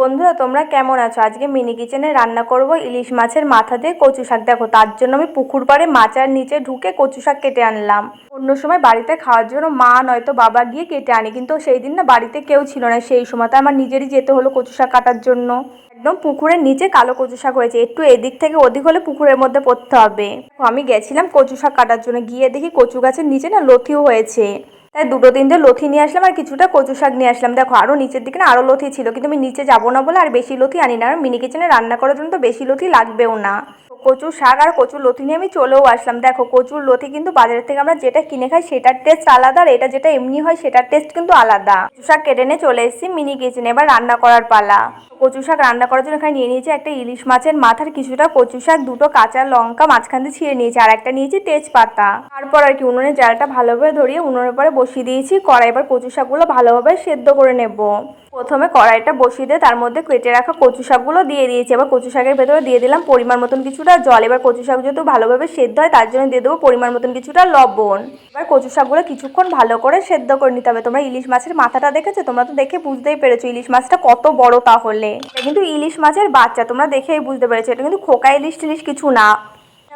বন্ধুরা, তোমরা কেমন আছো? আজকে মিনি কিচেনে রান্না করব ইলিশ মাছের মাথা দিয়ে কচু শাক। দেখো, তার জন্য আমি পুকুর পাড়ে মাচার নিচে ঢুকে কচু শাক কেটে আনলাম। অন্য সময় বাড়িতে খাওয়ার জন্য মা নয়তো বাবা গিয়ে কেটে আনে, কিন্তু সেই দিন না বাড়িতে কেউ ছিল না। সেই সময় আমার নিজেরই যেতে হলো কচু শাক কাটার জন্য। একদম পুকুরের নিচে কালো কচু শাক হয়েছে, একটু এদিক থেকে ওদিক হলে পুকুরের মধ্যে পড়তে হবে। আমি গেছিলাম কচু শাক কাটার জন্য, গিয়ে দেখি কচু গাছের নিচে না লথিও হয়েছে। তাই দুটো তিনটে লথি নিয়ে আসলাম আর কিছুটা কচু শাক নিয়ে আসলাম। দেখো আরও নিচের দিকে না আরও লথি ছিল, কিন্তু আমি নিচে যাব না বলে আর বেশি লথি আনি না। আর মিনি কিচেনে রান্না করার জন্য তো বেশি লথি লাগবেও না। কচুর শাক আর কচুর লথি নিয়ে আমি চলেও আসলাম। দেখো, কচুর লথি কিন্তু বাজারের থেকে আমরা যেটা কিনে খাই সেটার টেস্ট আলাদা আর এটা যেটা এমনি হয় সেটার টেস্ট কিন্তু আলাদা। কচু শাক কেটে নিয়ে চলে এসেছি মিনি কিচেনে এবার রান্না করার পালা। কচু শাক রান্না করার জন্য এখানে নিয়ে নিয়েছি একটা ইলিশ মাছের মাথার কিছুটা কচু শাক, দুটো কাঁচা লঙ্কা মাঝখান দিয়ে ছিঁড়ে নিয়েছি, আর একটা নিয়েছি তেজপাতা। তারপর আর কি উনুনের জালটা ভালোভাবে ধরিয়ে, উনুনের পরে বসিয়ে দিয়েছি কড়াই এবার কচু শাকগুলো ভালোভাবে সেদ্ধ করে নেব। প্রথমে কড়াইটা বসিয়ে দিয়ে তার মধ্যে কেটে রাখা কচু শাকগুলো দিয়ে দিয়েছি। এবার কচু শাকের ভেতরে দিয়ে দিলাম পরিমাণ মতন কিছুটা জল। এবার কচু শাক যেহেতু ভালোভাবে সেদ্ধ হয়, তার জন্য দিয়ে দেবো পরিমাণ মতন কিছুটা লবণ। এবার কচু শাকগুলো কিছুক্ষণ ভালো করে সেদ্ধ করে নিতে হবে। তোমরা ইলিশ মাছের মাথাটা দেখেছ? তোমরা তো দেখে বুঝতেই পেরেছ ইলিশ মাছটা কত বড় তাহলে। কিন্তু ইলিশ মাছের বাচ্চা, তোমরা দেখেই বুঝতে পেরেছ। এটা কিন্তু খোকা ইলিশ টিলিশ কিছু না।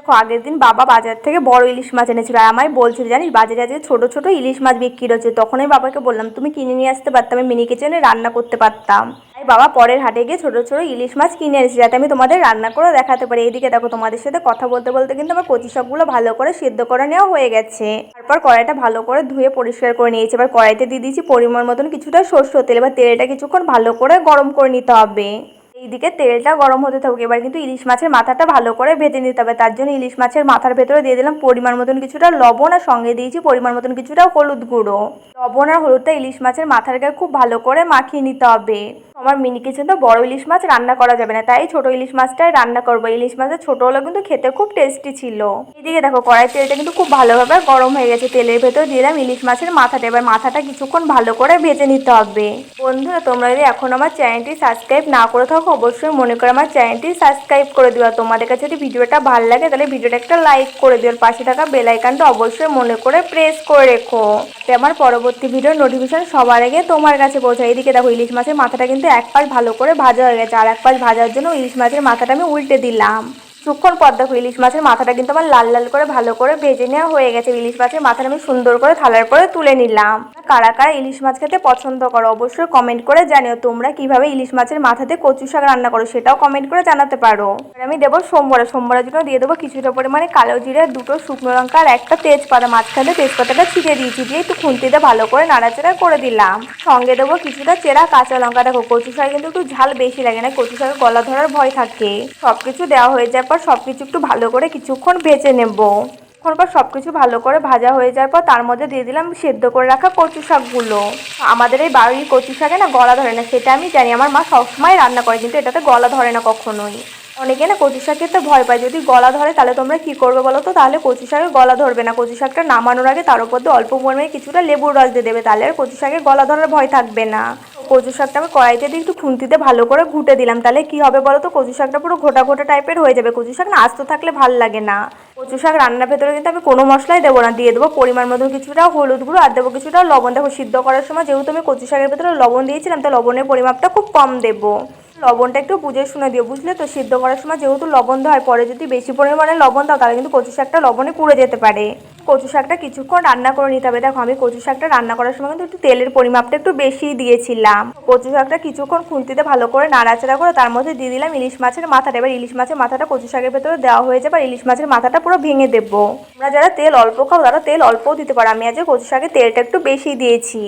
দেখো আগের দিন বাবা বাজার থেকে বড় ইলিশ মাছ এনেছিল। আর আমায় বলছিল, জানিস, বাজারে আজকে ছোটো ছোটো ইলিশ মাছ বিক্রি হচ্ছে। তখন বাবাকে বললাম, তুমি কিনে নিয়ে আসতে পারতাম, আমি মিনি কিচেনে রান্না করতে পারতাম। তাই বাবা পরের হাটে গিয়ে ছোটো ছোটো ইলিশ মাছ কিনে এনেছি, যাতে আমি তোমাদের রান্না করে দেখাতে পারি। এইদিকে দেখো, তোমাদের সাথে কথা বলতে বলতে কিন্তু আমার কচি সবগুলো ভালো করে সিদ্ধ করে নেওয়া হয়ে গেছে। তারপর কড়াইটা ভালো করে ধুয়ে পরিষ্কার করে নিয়েছি। এবার কড়াইতে দিয়ে দিয়েছি পরিমাণ মতন কিছুটা সর্ষ তেল। এবার তেলটা কিছুক্ষণ ভালো করে গরম করে নিতে হবে। এইদিকে তেলটা গরম হতে থাকুক। এবার কিন্তু ইলিশ মাছের মাথাটা ভালো করে ভেজে নিতে হবে। তার জন্য ইলিশ মাছের মাথার ভেতরে দিয়ে দিলাম পরিমাণ মতন কিছুটা লবণ আর সঙ্গে দিয়েছি পরিমাণ মতন কিছুটা হলুদ গুঁড়ো। লবণ আর হলুদটা ইলিশ মাছের মাথার গায়ে খুব ভালো করে মাখিয়ে নিতে হবে। আমার মিনি কিচেন বড় ইলিশ মাছ রান্না করা যাবে না। তাই ছোট ইলিশ মাছটাই রান্না করব। ইলিশ মাছের ছোট হলেও কিন্তু খেতে খুব টেস্টি ছিল। এদিকে দেখো কড়াই তেলটা কিন্তু খুব ভালোভাবে গরম হয়ে গেছে। তেলের ভেতর দিলাম ইলিশ মাছের মাথাটা। এবার মাথাটা কিছুক্ষণ ভালো করে ভেজে নিতে হবে। বন্ধুরা, তোমরা যদি এখন আমার চ্যানেলটি সাবস্ক্রাইব না করে থাকো, অবশ্যই মনে করে আমার চ্যানেলটি সাবস্ক্রাইব করে দিও। তোমাদের কাছে যদি ভিডিওটা ভালো লাগে, তাহলে ভিডিওটা একটা লাইক করে দিও। পাশে থাকা বেল আইকনটা অবশ্যই মনে করে প্রেস করে রেখো। আমার পরবর্তী ভিডিওর নোটিফিকেশন সবার আগে তোমার কাছে পৌঁছায়। এদিকে দেখো, ইলিশ মাছের মাথাটা কিন্তু এক পাশ ভালো করে ভাজা হয়ে গেছে। আর এক পাশ ভাজার জন্য ইলিশ মাছের মাথাটা আমি উল্টে দিলাম। কিছুক্ষণ পর দেখো ইলিশ মাছের মাথাটা কিন্তু আমার লাল লাল করে ভালো করে ভেজে নেওয়া হয়ে গেছে। ইলিশ মাছের মাথাটা আমি সুন্দর করে থালার পরে তুলে নিলাম। কারা কারা ইলিশ মাছ খেতে পছন্দ করো অবশ্যই কমেন্ট করে জানিও। তোমরা কীভাবে ইলিশ মাছের মাথাতে কচু শাক রান্না করো সেটাও কমেন্ট করে জানাতে পারো। আমি দেবো সোমবারে। সোমবারের জন্য দিয়ে দেবো কিছুটা পরিমাণে কালো জিরে, দুটো শুকনো লঙ্কা আর একটা তেজপাতা। মাঝখানে তেজপাতাটা ছিটিয়ে দিয়েছি দিয়ে একটু খুন্তিতে ভালো করে নাড়াচাড়া করে দিলাম। সঙ্গে দেবো কিছুটা চেরা কাঁচা লঙ্কা। দেখো কচু শাক কিন্তু একটু ঝাল বেশি লাগে না, কচু শাকের গলা ধরার ভয় থাকে। সব কিছু দেওয়া হয়ে যাওয়ার পর সব কিছু একটু ভালো করে কিছুক্ষণ ভেজে নেব। কিছুক্ষণ পর সব কিছু ভালো করে ভাজা হয়ে যাওয়ার পর তার মধ্যে দিয়ে দিলাম সেদ্ধ করে রাখা কচু শাকগুলো। আমাদের এই বাড়ির কচু শাকে না গলা ধরে না, সেটা আমি জানি, আমার মা সবসময় রান্না করে, কিন্তু এটাতে গলা ধরে না কখনোই। অনেকে না কচু শাকের তো ভয় পায়, যদি গলা ধরে তাহলে তোমরা কী করবে বলো তো? তাহলে কচু শাকে গলা ধরবে না। কচু শাকটা নামানোর আগে তার উপর দিয়ে অল্প পরিমাণে কিছুটা লেবুর রস দিয়ে দেবে, তাহলে আর কচু শাকে গলা ধরার ভয় থাকবে না। কচু শাকটা আমি কড়াইতে দিয়ে একটু খুন্তিতে ভালো করে ঘুটে দিলাম। তাহলে কি হবে বলো তো কচু শাকটা পুরো ঘোটা ঘোটা টাইপের হয়ে যাবে। কচু শাক না, আস্ত থাকলে ভালো লাগে না। কচু শাক রান্নার ভেতরে কিন্তু আমি কোনো মশলাই দেবো না। দিয়ে দেবো পরিমাণ মতো কিছুটা হলুদ গুঁড়ো আর দেবো কিছুটা লবণ। দেখো, সিদ্ধ করার সময় যেহেতু আমি কচু শাকের ভেতরে লবণ দিয়েছিলাম, তো লবণের পরিমাপটা খুব কম দেবো। লবণটা একটু বুঝে শুনে দিও, বুঝলে তো? সিদ্ধ করার সময় যেহেতু লবণ দেওয়া হয় পরে যদি বেশি পরিমাণে লবণ দাও, তাহলে কিন্তু কচু শাকটা লবণে পুড়ে যেতে পারে। কচু শাকটা কিছুক্ষণ রান্না করে নিতে হবে। দেখো, আমি কচু শাকটা রান্না করার সময় কিন্তু একটু তেলের পরিমাপটা একটু বেশি দিয়েছিলাম। কচু শাকটা কিছুক্ষণ খুন্তিতে ভালো করে নাড়াচাড়া করে তার মধ্যে দিয়ে দিলাম ইলিশ মাছের মাথাটা। এবার ইলিশ মাছের মাথাটা কচু শাকের ভেতরে দেওয়া হয়ে যাবে। আর ইলিশ মাছের মাথাটা পুরো ভেঙে দেবো। আমরা যারা তেল অল্প খাও, তারা তেল অল্পও দিতে পারো। আমি আজ কচু শাকের তেলটা একটু বেশি দিয়েছি।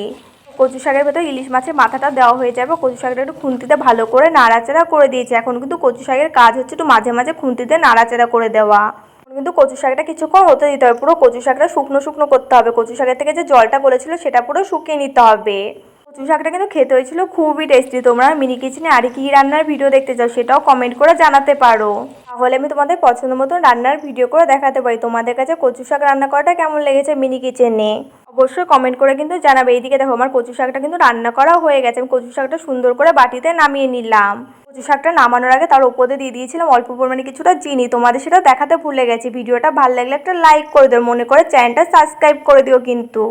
কচু শাকের ভেতর ইলিশ মাছের মাথাটা দেওয়া হয়ে যাবে। কচু শাকটা একটু খুন্তিতে ভালো করে নাড়াচাড়া করে দিয়েছি। এখন কিন্তু কচু শাকের কাজ হচ্ছে একটু মাঝে মাঝে খুন্তিতে নাড়াচাড়া করে দেওয়া। কিন্তু কচু শাকটা কিছুক্ষণ হতে দিতে হবে। পুরো কচু শাকটা শুকনো শুকনো করতে হবে। কচু শাকের থেকে যে জলটা গলেছিল সেটা পুরো শুকিয়ে নিতে হবে। কচু শাকটা কিন্তু খেতে হয়েছিল, খুবই টেস্টি তোমরা মিনি কিচেনে আর কি রান্নার ভিডিও দেখতে চাও সেটাও কমেন্ট করে জানাতে পারো। তাহলে আমি তোমাদের পছন্দ মতন রান্নার ভিডিও করে দেখাতে পারি। তোমাদের কাছে কচু শাক রান্না করাটা কেমন লেগেছে মিনি কিচেনে অবশ্যই কমেন্ট করে কিন্তু জানাবে। এইদিকে দেখো আমার কচু শাকটা কিন্তু রান্না করা হয়ে গেছে। আমি কচু শাকটা সুন্দর করে বাটিতে নামিয়ে নিলাম। কচু শাকটা নামানোর আগে তার উপরে দিয়ে দিয়েছিলাম অল্প পরিমাণে কিছুটা চিনি। তোমাদের সেটা দেখাতে ভুলে গেছি। ভিডিওটা ভালো লাগলে একটা লাইক করে দিও। মনে করে চ্যানেলটা সাবস্ক্রাইব করে দিও কিন্তু।